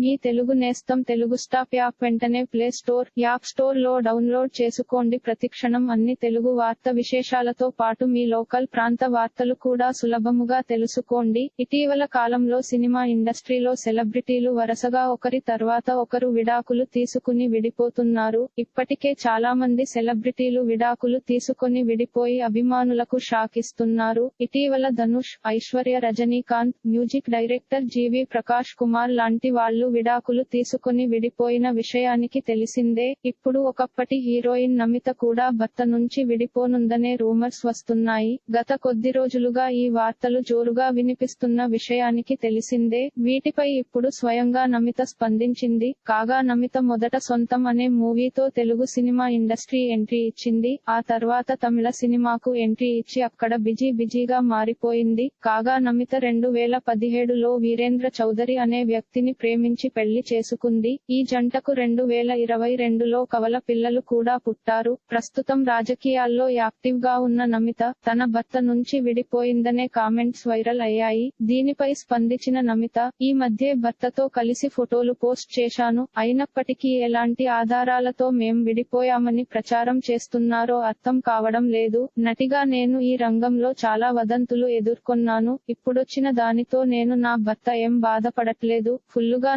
మీ తెలుగు నేస్తం Telugu stop app వెంటనే play store app స్టోర్లో డౌన్లోడ్ చేసుకోండి. ప్రతిక్షణం అన్ని తెలుగు వార్త విశేషాలతో పాటు మీ లోకల్ ప్రాంత వార్తలు కూడా సులభముగా తెలుసుకోండి. ఇటీవల కాలంలో సినిమా ఇండస్ట్రీలో సెలబ్రిటీలు వరుసగా ఒకరి తర్వాత ఒకరు విడాకులు తీసుకుని విడిపోతున్నారు. ఇప్పటికే చాలా మంది సెలబ్రిటీలు విడాకులు తీసుకొని విడిపోయి అభిమానులకు షాక్ ఇస్తున్నారు ఇటీవల Dhanush Aishwarya Rajinikanth music director G V Prakash Kumar లాంటి వాళ్ళు విడాకులు తీసుకొని విడిపోయిన విషయానికి తెలిసిందే. ఇప్పుడు ఒకప్పటి హీరోయిన్ నమిత కూడా భర్త నుంచి విడిపోనుందనే రూమర్స్ వస్తున్నాయి. గత కొద్ది రోజులుగా ఈ వార్తలు జోరుగా వినిపిస్తున్న విషయానికి తెలిసిందే. వీటిపై ఇప్పుడు స్వయంగా నమిత స్పందించింది. కాగా నమిత మొదట సొంతం అనే మూవీతో తెలుగు సినిమా ఇండస్ట్రీ ఎంట్రీ ఇచ్చింది. ఆ తర్వాత తమిళ సినిమాకు ఎంట్రీ ఇచ్చి అక్కడ బిజీ బిజీగా మారిపోయింది. కాగా నమిత రెండు వేల పదిహేడులో వీరేంద్ర చౌదరి అనే వ్యక్తిని ప్రేమించి పెళ్ళి చేసుకుంది. ఈ జంటకు రెండు వేల ఇరవై రెండులో కవల పిల్లలు కూడా పుట్టారు. ప్రస్తుతం రాజకీయాల్లో యాక్టివ్గా ఉన్న నమిత తన భర్త నుంచి విడిపోయిందనే కామెంట్స్ వైరల్ అయ్యాయి. దీనిపై స్పందించిన నమిత ఈ మధ్య భర్తతో కలిసి ఫోటోలు పోస్ట్ చేశాను. అయినప్పటికీ ఎలాంటి ఆధారాలతో మేం విడిపోయామని ప్రచారం చేస్తున్నారో అర్థం కావడం లేదు. నటిగా నేను ఈ రంగంలో చాలా వదంతులు ఎదుర్కొన్నాను. ఇప్పుడొచ్చిన దానితో నేను నా భర్త ఏం బాధపడట్లేదు. ఫుల్లుగా